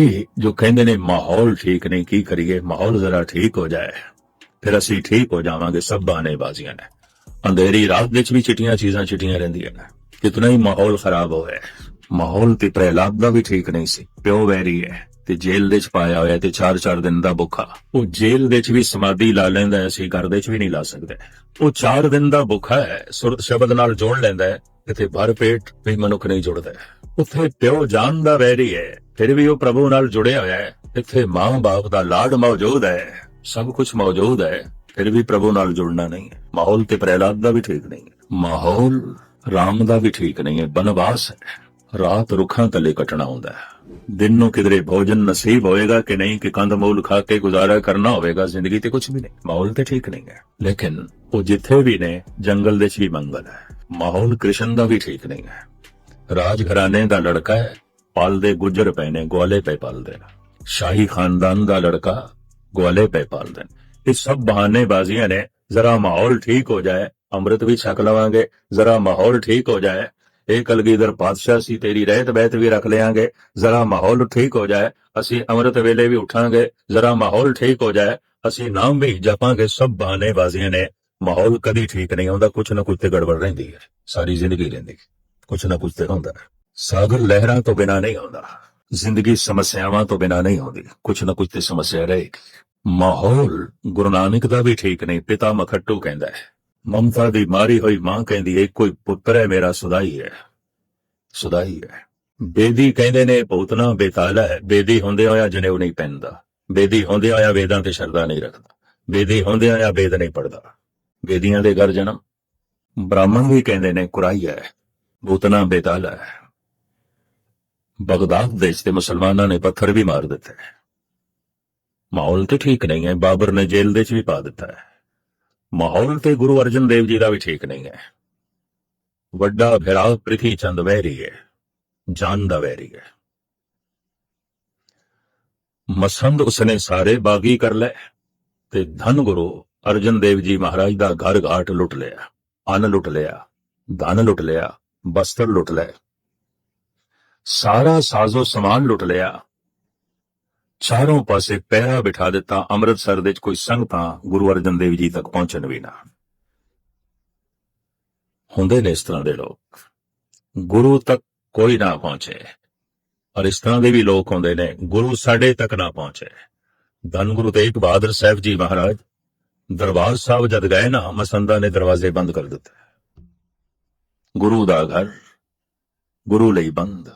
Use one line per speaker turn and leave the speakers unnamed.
ਇਹ ਜੋ ਕਹਿੰਦੇ ਨੇ, ਮਾਹੌਲ ਠੀਕ ਨਹੀਂ, ਕੀ ਕਰੀਏ? ਮਾਹੌਲ ਜ਼ਰਾ ਠੀਕ ਹੋ ਜਾਏ। ਫਿਰ ਅਸੀਂ ਠੀਕ ਹੋ ਜਾਵਾਂਗੇ, ਸਭ ਬਾਨੇ ਬਾਜ਼ੀਆਂ ਨੇ। ਅੰਧੇਰੀ ਰਾਤ ਵਿੱਚ ਵੀ ਚਿੱਟੀਆਂ ਚੀਜ਼ਾਂ ਚਿੱਟੀਆਂ ਰਹਿੰਦੀਆਂ ਨੇ। ਕਿਤਨਾ ਹੀ ਮਾਹੌਲ ਖਰਾਬ ਹੋਇਆ ਮਾਹੌਲ ਤੇ ਪ੍ਰਹਿਲਾਦ ਦਾ ਵੀ ਠੀਕ ਨਹੀਂ ਸੀ। ਪਿਓ ਵੈਰੀ ਹੈ ਤੇ ਜੇਲ੍ਹ ਦੇ ਚ ਪਾਇਆ ਹੋਇਆ ਤੇ 4-4 ਦਿਨ ਦਾ ਭੁੱਖਾ। ਉਹ ਜੇਲ੍ਹ ਦੇ ਚ ਵੀ ਸਮਾਧੀ ਲਾ ਲੈਂਦਾ ਅਸੀਂ ਘਰ ਦੇ ਚ ਵੀ ਨਹੀਂ ਲਾ ਸਕਦੇ। ਉਹ 4 ਦਿਨ ਦਾ ਭੁੱਖਾ ਹੈ, ਸੁਰਤ ਸ਼ਬਦ ਨਾਲ ਜੋੜ ਲੈਂਦਾ ਹੈ ਕਿਤੇ ਭਰ ਪੇਟ ਵੀ ਮਨੁੱਖ ਨਹੀਂ ਜੁੜਦਾ ਉੱਥੇ ਪਿਓ ਜਾਨ ਦਾ ਵੈਰੀ ਹੈ ਫਿਰ ਵੀ ਉਹ ਪ੍ਰਭੂ ਨਾਲ ਜੁੜਿਆ ਹੋਇਆ ਹੈ। ਇੱਥੇ ਮਾਂ-ਬਾਪ ਦਾ ਲਾਡ ਮੌਜੂਦ ਹੈ। ਸਭ ਕੁਝ ਮੌਜੂਦ ਹੈ। ਫਿਰ ਵੀ ਪ੍ਰਭੂ ਨਾਲ ਜੁੜਨਾ ਨਹੀਂ ਹੈ। ਮਾਹੌਲ ਤੇ ਪ੍ਰਹਿਲਾਦ ਦਾ ਵੀ ਠੀਕ ਨਹੀਂ ਹੈ। ਮਾਹੌਲ ਰਾਮ ਦਾ ਵੀ ਠੀਕ ਨਹੀਂ ਹੈ। ਬਨਵਾਸ ਹੈ। ਰਾਤ ਰੁੱਖਾਂ ਥੱਲੇ ਕੱਟਣਾ ਹੁੰਦਾ ਹੈ। ਦਿਨ ਨੂੰ ਕਿਧਰੇ ਭੋਜਨ ਨਸੀਬ ਹੋਏਗਾ ਕਿ ਨਹੀਂ, ਕਿ ਕੰਦ ਮੂਲ ਖਾ ਕੇ ਗੁਜ਼ਾਰਾ ਕਰਨਾ ਹੋਵੇਗਾ, ਜ਼ਿੰਦਗੀ ਤੇ ਕੁਝ ਵੀ ਨਹੀਂ। ਮਾਹੌਲ ਤੇ ਠੀਕ ਨਹੀਂ ਹੈ। ਲੇਕਿਨ ਉਹ ਜਿੱਥੇ ਵੀ ਨੇ, ਜੰਗਲ ਦੇ 'ਚ ਵੀ ਮੰਗਲ ਹੈ। ਮਾਹੌਲ ਕ੍ਰਿਸ਼ਨ ਦਾ ਵੀ ਠੀਕ ਨਹੀਂ ਹੈ। ਰਾਜ ਘਰਾਣੇ ਦਾ ਲੜਕਾ ਹੈ। ਪਾਲਦੇ ਗੁੱਜਰ ਪਏ ਨੇ, ਗਵਾਲੇ ਪੈ ਪਾਲਦੇ ਨੇ। ਸ਼ਾਹੀ ਖਾਨਦਾਨ ਦਾ ਲੜਕਾ ਗਵਾਲੇ ਪੈ ਪਾਲਦੇ ਨੇ। ਇਹ ਸਭ ਬਹਾਨੇ ਨੇ। ਜ਼ਰਾ ਮਾਹੌਲ ਠੀਕ ਹੋ ਜਾਏ, ਅੰਮ੍ਰਿਤ ਵੀ ਛਕ ਲਵਾਂਗੇ। ਜ਼ਰਾ ਮਾਹੌਲ ਠੀਕ ਹੋ ਜਾਏ, ਇਹ ਕਲਗੀਧਰ ਪਾਤਸ਼ਾਹ ਸੀ, ਤੇਰੀ ਰਹਿਤ ਬਹਿਤ ਵੀ ਰੱਖ ਲਿਆਂਗੇ। ਜ਼ਰਾ ਮਾਹੌਲ ਠੀਕ ਹੋ ਜਾਏ, ਅਸੀਂ ਅੰਮ੍ਰਿਤ ਵੇਲੇ ਵੀ ਉਠਾਂਗੇ। ਜ਼ਰਾ ਮਾਹੌਲ ਠੀਕ ਹੋ ਜਾਏ, ਅਸੀਂ ਨਾਮ ਵੀ ਜਪਾਂਗੇ। ਸਭ ਬਹਾਨੇਬਾਜ਼ੀਆਂ ਨੇ। ਮਾਹੌਲ ਕਦੀ ਠੀਕ ਨਹੀਂ ਹੁੰਦਾ ਕੁਛ ਨਾ ਕੁਛ ਤੇ ਗੜਬੜ ਰਹਿੰਦੀ ਹੈ। ਸਾਰੀ ਜ਼ਿੰਦਗੀ ਰਹਿੰਦੀ ਕੁਛ ਨਾ ਕੁਛ ਤੇ ਹੁੰਦਾ ਹੈ। ਸਾਗਰ ਲਹਿਰਾਂ ਤੋਂ ਬਿਨਾ ਨਹੀਂ ਆਉਂਦਾ। ਜ਼ਿੰਦਗੀ ਸਮੱਸਿਆਵਾਂ ਤੋਂ ਬਿਨਾ ਨਹੀਂ ਆਉਂਦੀ। ਕੁਛ ਨਾ ਕੁਛ ਤੇ ਸਮੱਸਿਆ ਰਹੇਗੀ। ਮਾਹੌਲ ਗੁਰੂ ਨਾਨਕ ਦਾ ਵੀ ਠੀਕ ਨਹੀਂ, ਪਿਤਾ ਮਖੱਟੂ ਕਹਿੰਦਾ ਹੈ। ਮਮਤਾ ਦੀ ਮਾਰੀ ਹੋਈ ਮਾਂ ਕਹਿੰਦੀ ਹੈ, ਕੋਈ ਪੁੱਤਰ ਹੈ ਮੇਰਾ, ਸੁਦਾਈ ਹੈ। ਸੁਦਾਈ ਹੈ। ਬੇਦੀ ਕਹਿੰਦੇ ਨੇ, ਪੂਤਨਾ ਬੇਤਾਲਾ ਹੈ। ਬੇਦੀ ਹੁੰਦੇ ਹੋਇਆ ਜਨੇਊ ਨਹੀਂ ਪੈਂਦਾ ਬੇਦੀ ਹੁੰਦੇ ਹੋਇਆ ਵੇਦਾਂ ਤੇ ਸ਼ਰਧਾ ਨਹੀਂ ਰੱਖਦਾ। ਬੇਦੀ ਹੁੰਦੇ ਹੋਇਆ ਵੇਦ ਨਹੀਂ ਪੜਦਾ ਬੇਦੀਆਂ ਦੇ ਘਰ ਜਨਮ ਬ੍ਰਾਹਮਣ ਵੀ ਕਹਿੰਦੇ ਨੇ, ਕੁਰਾਈ ਹੈ। ਪੂਤਨਾ ਬੇਤਾਲਾ ਹੈ। ਬਗਦਾਦ ਦੇਸ਼ ਦੇ ਮੁਸਲਮਾਨਾਂ ਨੇ ਪੱਥਰ ਵੀ ਮਾਰ ਦਿੱਤੇ। ਮਾਹੌਲ ਤੇ ਠੀਕ ਨਹੀਂ ਹੈ, ਬਾਬਰ ਨੇ ਜੇਲ੍ਹ ਦੇ ਚ ਵੀ ਪਾ ਦਿੱਤਾ ਹੈ। ਮਾਹੌਲ ਤੇ ਗੁਰੂ ਅਰਜਨ ਦੇਵ ਜੀ ਦਾ ਵੀ ਠੀਕ ਨਹੀਂ ਹੈ। ਵੱਡਾ ਭੈਰਾ ਪ੍ਰਿਥੀ ਚੰਦ ਵੈਰੀ ਹੈ, ਜਾਨ ਦਾ ਵੈਰੀ ਹੈ। ਮਸੰਦ ਉਸਨੇ ਸਾਰੇ ਬਾਗੀ ਕਰ ਲਏ ਤੇ ਧਨ ਗੁਰੂ ਅਰਜਨ ਦੇਵ ਜੀ ਮਹਾਰਾਜ ਦਾ ਘਰ ਘਾਟ ਲੁੱਟ ਲਿਆ, ਅੰਨ ਲੁੱਟ ਲਿਆ, ਧਨ ਲੁੱਟ ਲਿਆ, ਬਸਤਰ ਲੁੱਟ ਲਏ। ਸਾਰਾ ਸਾਜ਼ੋ ਸਮਾਨ ਲੁੱਟ ਲਿਆ। ਚਾਰੋਂ ਪਾਸੇ ਪਹਿਰਾ ਬਿਠਾ ਦਿੱਤਾ, ਅੰਮ੍ਰਿਤਸਰ ਦੇ ਵਿੱਚ ਕੋਈ ਸੰਗਤਾਂ ਗੁਰੂ ਅਰਜਨ ਦੇਵ ਜੀ ਤੱਕ ਪਹੁੰਚਣ ਵੀ ਨਾ। ਹੁੰਦੇ ਨੇ ਇਸ ਤਰ੍ਹਾਂ ਦੇ ਲੋਕ। ਗੁਰੂ ਤੱਕ ਕੋਈ ਨਾ ਪਹੁੰਚੇ। ਔਰ ਇਸ ਤਰ੍ਹਾਂ ਦੇ ਵੀ ਲੋਕ ਹੁੰਦੇ ਨੇ, ਗੁਰੂ ਸਾਡੇ ਤੱਕ ਨਾ ਪਹੁੰਚੇ। ਧੰਨ ਗੁਰੂ ਤੇਗ ਬਹਾਦਰ ਸਾਹਿਬ ਜੀ ਮਹਾਰਾਜ, ਦਰਬਾਰ ਸਾਹਿਬ ਜਦ ਗਏ ਨਾ, ਮਸੰਦਾ ਨੇ ਦਰਵਾਜ਼ੇ ਬੰਦ ਕਰ ਦਿੱਤੇ। ਗੁਰੂ ਦਾ ਘਰ ਗੁਰੂ ਲਈ ਬੰਦ।